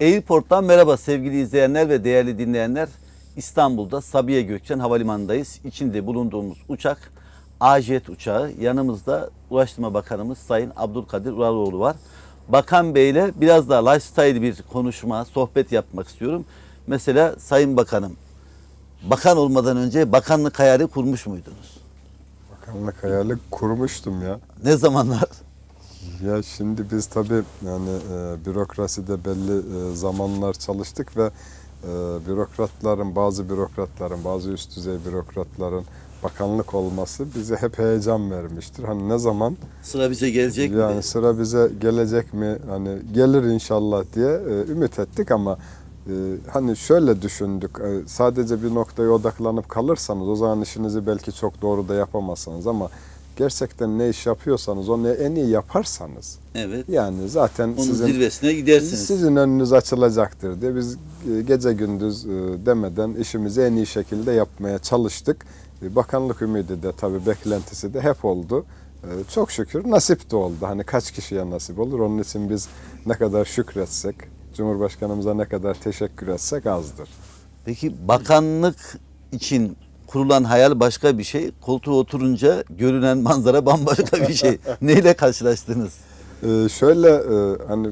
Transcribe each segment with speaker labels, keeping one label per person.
Speaker 1: Airport'tan merhaba sevgili izleyenler ve değerli dinleyenler. İstanbul'da Sabiha Gökçen Havalimanı'ndayız. İçinde bulunduğumuz uçak AJet uçağı. Yanımızda Ulaştırma Bakanımız Sayın Abdülkadir Uraloğlu var. Bakan Bey ile biraz daha lifestyle bir konuşma, sohbet yapmak istiyorum. Mesela Sayın Bakanım, bakan olmadan önce bakanlık hayali kurmuş muydunuz?
Speaker 2: Bakanlık hayali kurmuştum ya.
Speaker 1: Ne zamanlar?
Speaker 2: Ya şimdi biz tabii yani e, bürokraside belli e, zamanlar çalıştık ve e, bürokratların, bazı bürokratların, bazı üst düzey bürokratların bakanlık olması bize hep heyecan vermiştir. Hani ne zaman
Speaker 1: Sıra bize gelecek
Speaker 2: yani
Speaker 1: mi?
Speaker 2: sıra bize gelecek mi? Hani gelir inşallah diye e, ümit ettik ama e, hani şöyle düşündük. e, sadece bir noktaya odaklanıp kalırsanız o zaman işinizi belki çok doğru da yapamazsınız ama gerçekten ne iş yapıyorsanız onu en iyi yaparsanız
Speaker 1: Evet.
Speaker 2: yani zaten
Speaker 1: Onun
Speaker 2: sizin
Speaker 1: zirvesine gidersiniz.
Speaker 2: sizin önünüz açılacaktır diye biz e, gece gündüz e, demeden işimizi en iyi şekilde yapmaya çalıştık. E, Bakanlık ümidi de tabii beklentisi de hep oldu. Çok şükür nasip de oldu. Hani kaç kişiye nasip olur? Onun için biz ne kadar şükretsek, Cumhurbaşkanımıza ne kadar teşekkür etsek azdır.
Speaker 1: Peki bakanlık için kurulan hayal başka bir şey. Koltuğa oturunca görünen manzara bambaşka bir şey. Neyle karşılaştınız?
Speaker 2: Ee, şöyle e, hani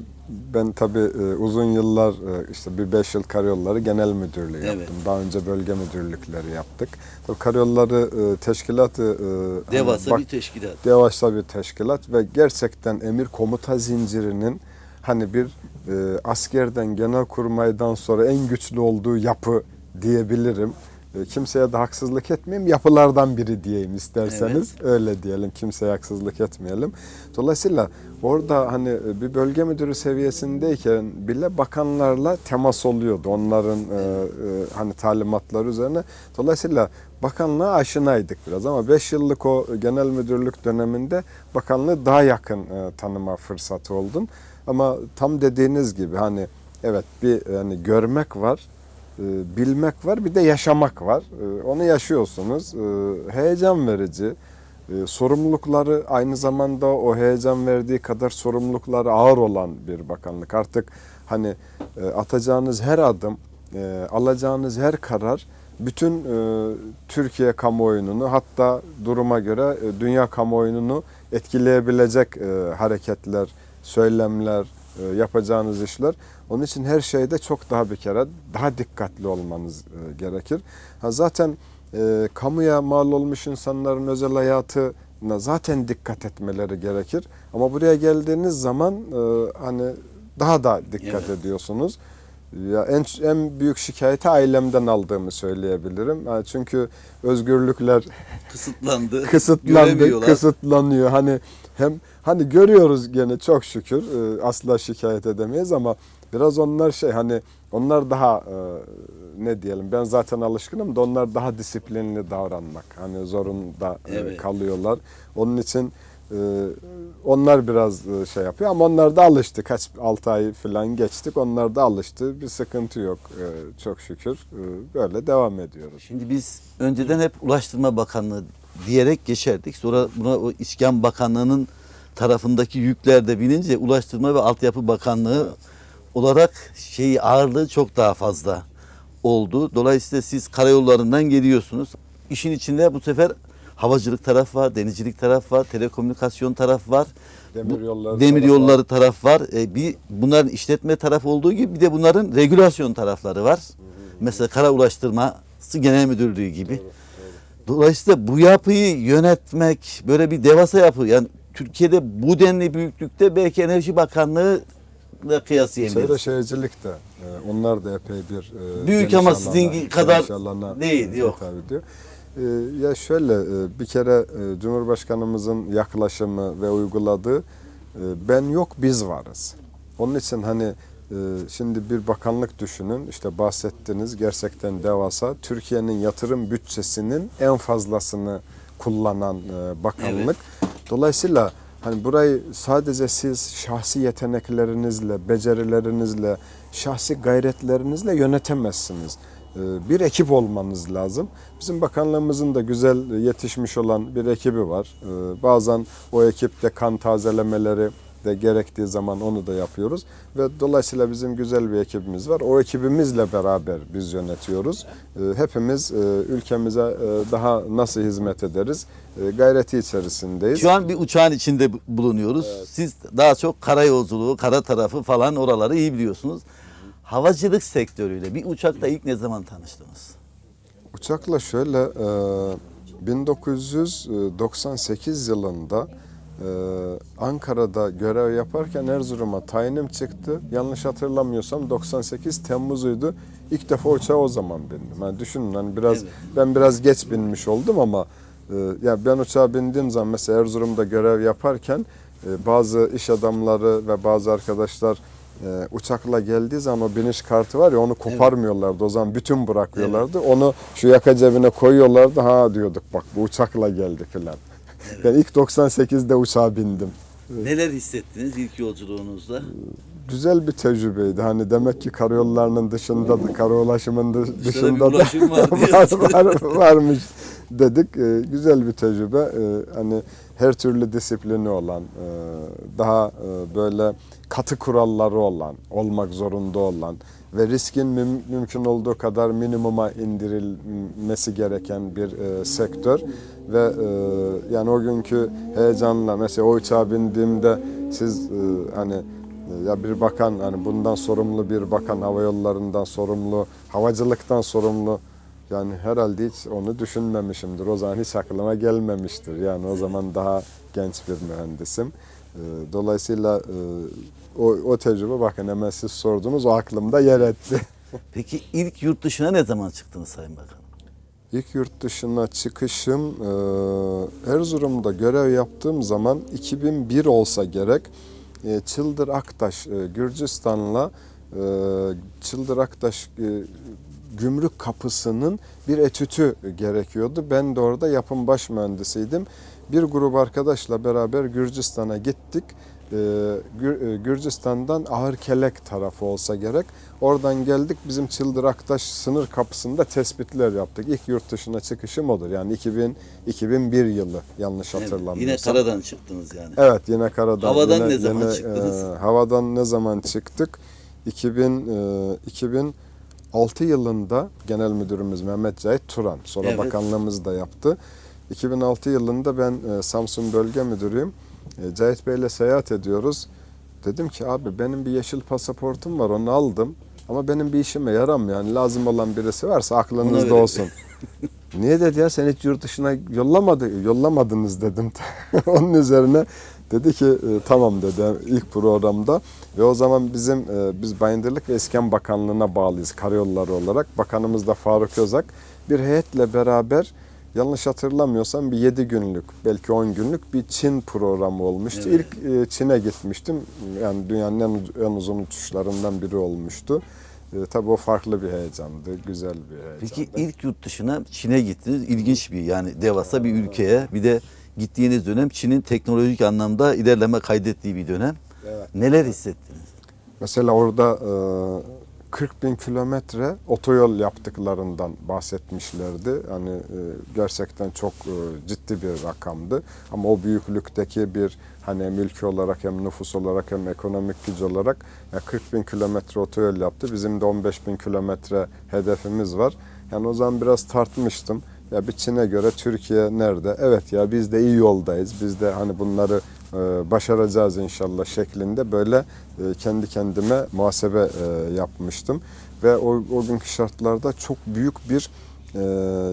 Speaker 2: ben tabii e, uzun yıllar e, işte bir beş yıl karayolları genel müdürlüğü yaptım.
Speaker 1: Evet.
Speaker 2: Daha önce bölge müdürlükleri yaptık. Tabii karayolları e, teşkilatı e, hani
Speaker 1: Devasa
Speaker 2: bak-
Speaker 1: bir teşkilat.
Speaker 2: devasa bir teşkilat ve gerçekten emir komuta zincirinin hani bir e, askerden genelkurmaydan sonra en güçlü olduğu yapı diyebilirim. E, kimseye de haksızlık etmeyeyim. Yapılardan biri diyeyim isterseniz. Öyle diyelim. Kimseye haksızlık etmeyelim. Dolayısıyla orada hani e, bir bölge müdürü seviyesindeyken bile bakanlarla temas oluyordu. Onların e, e, hani talimatları üzerine. Dolayısıyla bakanlığa aşinaydık biraz ama 5 yıllık o genel müdürlük döneminde bakanlığı daha yakın e, tanıma fırsatı oldum. Ama tam dediğiniz gibi hani evet bir yani görmek var, bilmek var, bir de yaşamak var. E, Onu yaşıyorsunuz. E, Heyecan verici. E, Sorumlulukları aynı zamanda o heyecan verdiği kadar sorumlulukları ağır olan bir bakanlık. Artık hani e, atacağınız her adım, e, alacağınız her karar bütün e, Türkiye kamuoyununu hatta duruma göre e, dünya kamuoyununu etkileyebilecek e, hareketler, söylemler, e, yapacağınız işler. Onun için her şeyde çok daha bir kere daha dikkatli olmanız e, gerekir. Ha, zaten e, kamuya mal olmuş insanların özel hayatına zaten dikkat etmeleri gerekir. Ama buraya geldiğiniz zaman e, hani daha da dikkat
Speaker 1: Evet.
Speaker 2: ediyorsunuz. Ya en en büyük şikayeti ailemden aldığımı söyleyebilirim. Ha, Çünkü özgürlükler
Speaker 1: Kısıtlandı.
Speaker 2: kısıtlandı, kısıtlanıyor. Hani hem hani görüyoruz gene çok şükür e, asla şikayet edemeyiz ama biraz onlar şey hani onlar daha e, ne diyelim ben zaten alışkınım da onlar daha disiplinli davranmak hani zorunda e,
Speaker 1: Evet.
Speaker 2: kalıyorlar. Onun için onlar biraz e, şey yapıyor ama onlar da alıştı. Kaç 6 ay falan geçtik. Onlar da alıştı. Bir sıkıntı yok e, çok şükür. E, böyle devam ediyoruz.
Speaker 1: Şimdi biz önceden hep Ulaştırma Bakanlığı diyerek geçerdik. Sonra buna o İskan Bakanlığı'nın tarafındaki yükler de binince Ulaştırma ve Altyapı Bakanlığı olarak şeyi ağırlığı çok daha fazla oldu. Dolayısıyla siz karayollarından geliyorsunuz. İşin içinde bu sefer havacılık taraf var, denizcilik taraf var, telekomünikasyon taraf var.
Speaker 2: Demir yolları
Speaker 1: demir
Speaker 2: tarafı var.
Speaker 1: yolları taraf var. E, bir bunların işletme tarafı olduğu gibi bir de bunların regülasyon tarafları var. Mesela kara ulaştırması genel müdürlüğü gibi. Dolayısıyla bu yapıyı yönetmek böyle bir devasa yapı. Yani Türkiye'de bu denli büyüklükte belki Enerji Bakanlığı ile kıyaslayabiliriz.
Speaker 2: Çevre şehircilik de e, onlar da epey bir e,
Speaker 1: Büyük ama sizin kadar değil, yok.
Speaker 2: ediyor. E, ya şöyle e, bir kere e, Cumhurbaşkanımızın yaklaşımı ve uyguladığı e, ben yok biz varız. Onun için hani şimdi bir bakanlık düşünün işte bahsettiniz gerçekten devasa Türkiye'nin yatırım bütçesinin en fazlasını kullanan bakanlık. Dolayısıyla hani burayı sadece siz şahsi yeteneklerinizle, becerilerinizle, şahsi gayretlerinizle yönetemezsiniz. Ee, Bir ekip olmanız lazım. Bizim bakanlığımızın da güzel yetişmiş olan bir ekibi var. Ee, Bazen o ekipte kan tazelemeleri de gerektiği zaman onu da yapıyoruz. Ve dolayısıyla bizim güzel bir ekibimiz var. O ekibimizle beraber biz yönetiyoruz. Ee, Hepimiz e, ülkemize e, daha nasıl hizmet ederiz e, gayreti içerisindeyiz.
Speaker 1: Şu an bir uçağın içinde bu- bulunuyoruz. Siz daha çok kara yolculuğu, kara tarafı falan oraları iyi biliyorsunuz. Havacılık sektörüyle bir uçakla ilk ne zaman tanıştınız?
Speaker 2: Uçakla şöyle e, 1998 yılında e, Ankara'da görev yaparken Erzurum'a tayinim çıktı. Yanlış hatırlamıyorsam 98 Temmuz'uydu. İlk defa uçağa o zaman bindim. Yani düşünün hani biraz
Speaker 1: Evet.
Speaker 2: ben biraz geç binmiş oldum ama e, ya ben uçağa bindiğim zaman mesela Erzurum'da görev yaparken e, bazı iş adamları ve bazı arkadaşlar e, uçakla geldiği zaman biniş kartı var ya onu koparmıyorlardı. O zaman bütün bırakıyorlardı. Onu şu yaka cebine koyuyorlardı. Ha diyorduk bak bu uçakla geldi filan. Ben ilk 98'de uçağa bindim.
Speaker 1: Neler hissettiniz ilk yolculuğunuzda?
Speaker 2: Güzel bir tecrübeydi. Hani demek ki karayollarının dışında da, karayulaşımın dı- dışında da
Speaker 1: var
Speaker 2: var, varmış dedik. Ee, güzel bir tecrübe. Ee, hani her türlü disiplini olan, e, daha e, böyle katı kuralları olan, olmak zorunda olan ve riskin müm- mümkün olduğu kadar minimuma indirilmesi gereken bir e, sektör ve e, yani o günkü heyecanla mesela o uçağa bindiğimde siz e, hani ya bir bakan hani bundan sorumlu bir bakan hava yollarından sorumlu, havacılıktan sorumlu yani herhalde hiç onu düşünmemişimdir. O zaman hiç aklıma gelmemiştir. Yani o zaman daha genç bir mühendisim. Ee, Dolayısıyla e, o, o tecrübe bakın hemen siz sordunuz o aklımda yer etti.
Speaker 1: Peki ilk yurt dışına ne zaman çıktınız Sayın Bakan?
Speaker 2: İlk yurt dışına çıkışım e, Erzurum'da görev yaptığım zaman 2001 olsa gerek. E, Çıldır Aktaş Gürcistan'la Çıldır Aktaş gümrük kapısının bir etütü gerekiyordu. Ben de orada yapım baş mühendisiydim. Bir grup arkadaşla beraber Gürcistan'a gittik. Ee, e, Gürcistan'dan Ağırkelek tarafı olsa gerek. Oradan geldik bizim Çıldır Aktaş sınır kapısında tespitler yaptık. İlk yurt dışına çıkışım odur. Yani 2000 2001 yılı yanlış hatırlamıyorsam.
Speaker 1: Yine karadan çıktınız yani.
Speaker 2: Evet yine karadan.
Speaker 1: Havadan
Speaker 2: yine-
Speaker 1: ne zaman
Speaker 2: yine,
Speaker 1: çıktınız?
Speaker 2: e, havadan ne zaman çıktık? 2000 e, 2006 yılında Genel Müdürümüz Mehmet Cahit Turan, sonra
Speaker 1: Evet.
Speaker 2: bakanlığımız da yaptı. 2006 yılında ben e, Samsun Bölge Müdürüyüm. E, Cahit Bey'le seyahat ediyoruz. Dedim ki abi benim bir yeşil pasaportum var onu aldım. Ama benim bir işime yaramıyor. Yani lazım olan birisi varsa aklınızda olsun. Niye dedi ya sen hiç yurt dışına yollamadı, yollamadınız dedim. Onun üzerine dedi ki e, tamam dedi ilk programda ve o zaman bizim e, biz Bayındırlık ve İskan Bakanlığı'na bağlıyız karayolları olarak. Bakanımız da Faruk Özak bir heyetle beraber yanlış hatırlamıyorsam bir 7 günlük belki 10 günlük bir Çin programı olmuştu.
Speaker 1: Evet.
Speaker 2: İlk e, Çin'e gitmiştim. Yani dünyanın en, en uzun uçuşlarından biri olmuştu. E, tabii o farklı bir heyecandı, güzel bir heyecandı.
Speaker 1: Peki ilk yurt dışına Çin'e gittiniz. İlginç bir yani devasa bir ülkeye. Bir de gittiğiniz dönem Çin'in teknolojik anlamda ilerleme kaydettiği bir dönem.
Speaker 2: Evet.
Speaker 1: Neler hissettiniz?
Speaker 2: Mesela orada e, 40 bin kilometre otoyol yaptıklarından bahsetmişlerdi. Hani e, gerçekten çok e, ciddi bir rakamdı. Ama o büyüklükteki bir hani hem ülke olarak hem nüfus olarak hem ekonomik güç olarak ya 40 bin kilometre otoyol yaptı. Bizim de 15 bin kilometre hedefimiz var. Yani o zaman biraz tartmıştım. Ya bir Çin'e göre Türkiye nerede? Evet ya biz de iyi yoldayız. Biz de hani bunları e, başaracağız inşallah şeklinde böyle e, kendi kendime muhasebe e, yapmıştım. Ve o, o günkü şartlarda çok büyük bir e,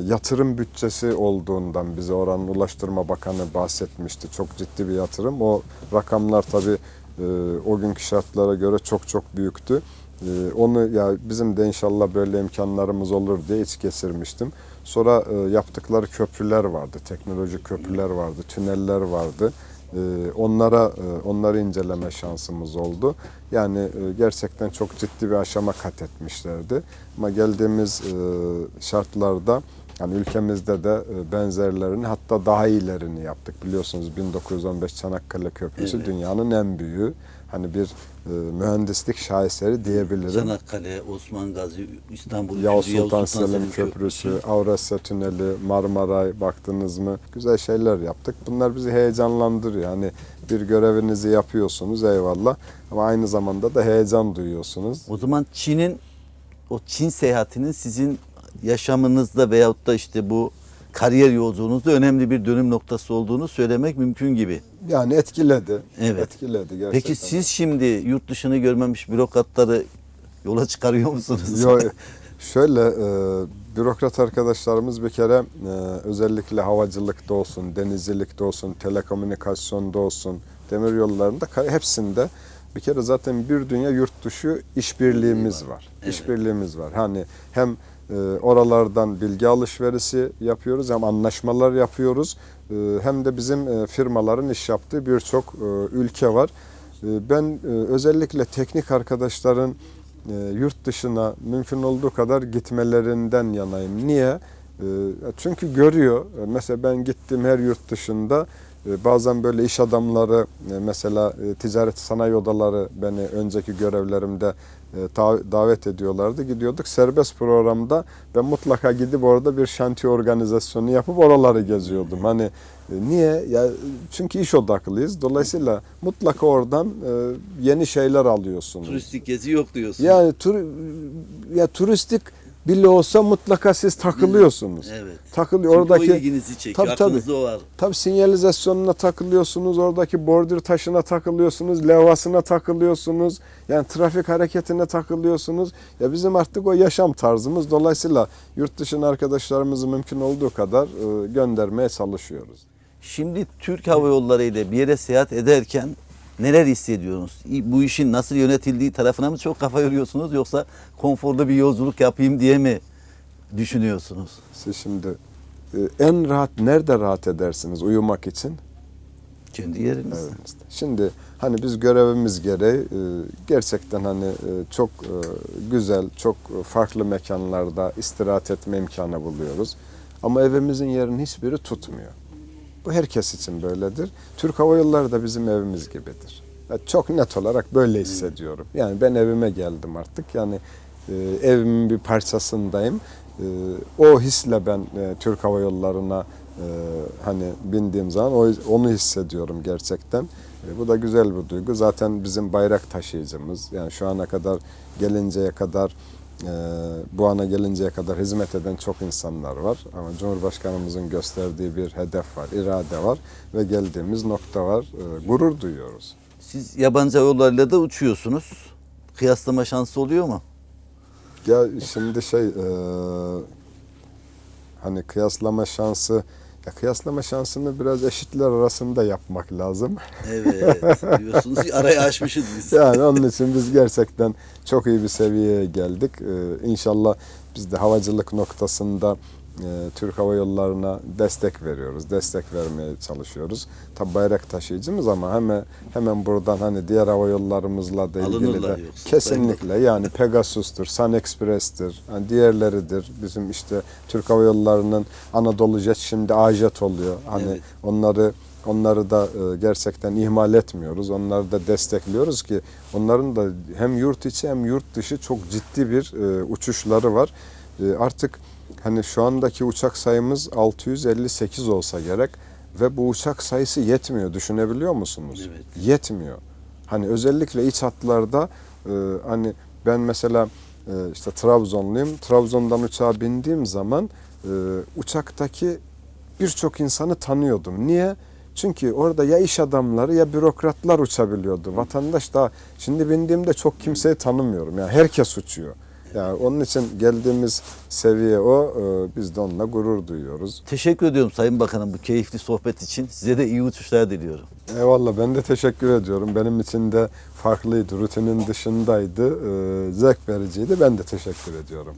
Speaker 2: yatırım bütçesi olduğundan bize oranın Ulaştırma Bakanı bahsetmişti. Çok ciddi bir yatırım. O rakamlar tabii e, o günkü şartlara göre çok çok büyüktü. E, onu ya bizim de inşallah böyle imkanlarımız olur diye iç geçirmiştim. Sonra e, yaptıkları köprüler vardı, teknolojik köprüler vardı, tüneller vardı. E, onlara e, onları inceleme şansımız oldu. Yani e, gerçekten çok ciddi bir aşama kat etmişlerdi. Ama geldiğimiz e, şartlarda yani ülkemizde de benzerlerini hatta daha iyilerini yaptık. Biliyorsunuz 1915 Çanakkale Köprüsü
Speaker 1: Evet.
Speaker 2: dünyanın en büyüğü. hani bir e, mühendislik şaheseri diyebilirim.
Speaker 1: Çanakkale, Osman Gazi, İstanbul,
Speaker 2: Yavuz
Speaker 1: Üçüncü
Speaker 2: Sultan Selim Köprüsü, Avrasya Tüneli, Marmaray baktınız mı güzel şeyler yaptık. Bunlar bizi heyecanlandırıyor. Hani bir görevinizi yapıyorsunuz eyvallah ama aynı zamanda da heyecan duyuyorsunuz.
Speaker 1: O zaman Çin'in o Çin seyahatinin sizin yaşamınızda veyahut da işte bu kariyer yolculuğunuzda önemli bir dönüm noktası olduğunu söylemek mümkün gibi.
Speaker 2: Yani etkiledi.
Speaker 1: Evet.
Speaker 2: Etkiledi gerçekten.
Speaker 1: Peki siz şimdi yurt dışını görmemiş bürokratları yola çıkarıyor musunuz?
Speaker 2: Yo, şöyle e, bürokrat arkadaşlarımız bir kere e, özellikle havacılıkta olsun, denizcilikte olsun, telekomünikasyonda olsun, demir yollarında hepsinde bir kere zaten bir dünya yurt dışı işbirliğimiz var.
Speaker 1: Evet.
Speaker 2: İşbirliğimiz var. Hani hem e, oralardan bilgi alışverişi yapıyoruz hem anlaşmalar yapıyoruz. E, hem de bizim e, firmaların iş yaptığı birçok e, ülke var. E, ben e, özellikle teknik arkadaşların yurt dışına mümkün olduğu kadar gitmelerinden yanayım. Niye? E, çünkü görüyor. Mesela ben gittim her yurt dışında bazen böyle iş adamları mesela ticaret sanayi odaları beni önceki görevlerimde davet ediyorlardı. Gidiyorduk serbest programda ben mutlaka gidip orada bir şantiye organizasyonu yapıp oraları geziyordum. Hani e, niye? Ya çünkü iş odaklıyız. Dolayısıyla mutlaka oradan e, yeni şeyler alıyorsunuz.
Speaker 1: Turistik gezi yok diyorsun.
Speaker 2: Yani tur, ya turistik bile olsa mutlaka siz takılıyorsunuz.
Speaker 1: Evet.
Speaker 2: Takılıyor
Speaker 1: Çünkü
Speaker 2: oradaki
Speaker 1: o ilginizi çekiyor.
Speaker 2: Tabii, tabii.
Speaker 1: O var.
Speaker 2: Tabii sinyalizasyonuna takılıyorsunuz, oradaki bordür taşına takılıyorsunuz, levhasına takılıyorsunuz. Yani trafik hareketine takılıyorsunuz. Ya bizim artık o yaşam tarzımız. Dolayısıyla yurt dışına arkadaşlarımızı mümkün olduğu kadar e, göndermeye çalışıyoruz.
Speaker 1: Şimdi Türk Hava Yolları ile bir yere seyahat ederken neler hissediyorsunuz? Bu işin nasıl yönetildiği tarafına mı çok kafa yoruyorsunuz yoksa konforlu bir yolculuk yapayım diye mi düşünüyorsunuz?
Speaker 2: Siz şimdi e, en rahat nerede rahat edersiniz uyumak için?
Speaker 1: Kendi yeriniz.
Speaker 2: evinizde. Şimdi hani biz görevimiz gereği e, gerçekten hani e, çok güzel, çok farklı mekanlarda istirahat etme imkanı buluyoruz. Ama evimizin yerini hiçbiri tutmuyor. Bu herkes için böyledir. Türk Hava Yolları da bizim evimiz gibidir. Ya Çok net olarak böyle hissediyorum. Yani ben evime geldim artık. Yani e, evimin bir parçasındayım. E, o hisle ben e, Türk Hava Yolları'na e, hani bindiğim zaman o, onu hissediyorum gerçekten. E, bu da güzel bir duygu. Zaten bizim bayrak taşıyıcımız. Yani şu ana kadar gelinceye kadar bu ana gelinceye kadar hizmet eden çok insanlar var. Ama Cumhurbaşkanımızın gösterdiği bir hedef var, irade var ve geldiğimiz nokta var. E, gurur duyuyoruz.
Speaker 1: Siz yabancı hava yollarıyla da uçuyorsunuz. Kıyaslama şansı oluyor mu?
Speaker 2: Ya şimdi şey e, hani kıyaslama şansı ya kıyaslama şansını biraz eşitler arasında yapmak lazım.
Speaker 1: Evet. Diyorsunuz arayı aşmışız biz.
Speaker 2: Yani onun için biz gerçekten çok iyi bir seviyeye geldik. Ee, inşallah biz de havacılık noktasında e, Türk Hava Yolları'na destek veriyoruz. Destek vermeye çalışıyoruz. Tabi bayrak taşıyıcımız ama hemen hemen buradan hani diğer hava yollarımızla da ilgili
Speaker 1: Alınırlar
Speaker 2: de
Speaker 1: yoksa.
Speaker 2: kesinlikle yani Pegasus'tur, Sun Express'tir, hani diğerleridir. Bizim işte Türk Hava Yolları'nın Anadolu Jet şimdi Ajet oluyor. Hani
Speaker 1: Evet.
Speaker 2: onları Onları da e, gerçekten ihmal etmiyoruz. Onları da destekliyoruz ki onların da hem yurt içi hem yurt dışı çok ciddi bir e, uçuşları var. E, artık hani şu andaki uçak sayımız 658 olsa gerek ve bu uçak sayısı yetmiyor. Düşünebiliyor musunuz?
Speaker 1: Evet.
Speaker 2: Yetmiyor. Hani özellikle iç hatlarda e, hani ben mesela e, işte Trabzonluyum. Trabzon'dan uçağa bindiğim zaman e, uçaktaki birçok insanı tanıyordum. Niye? Çünkü orada ya iş adamları ya bürokratlar uçabiliyordu. Vatandaş da şimdi bindiğimde çok kimseyi tanımıyorum. Yani herkes uçuyor. Yani onun için geldiğimiz seviye o. Ee, Biz de onunla gurur duyuyoruz.
Speaker 1: Teşekkür ediyorum Sayın Bakanım bu keyifli sohbet için. Size de iyi uçuşlar diliyorum.
Speaker 2: Eyvallah ben de teşekkür ediyorum. Benim için de farklıydı. Rutinin dışındaydı. Ee, Zevk vericiydi. Ben de teşekkür ediyorum.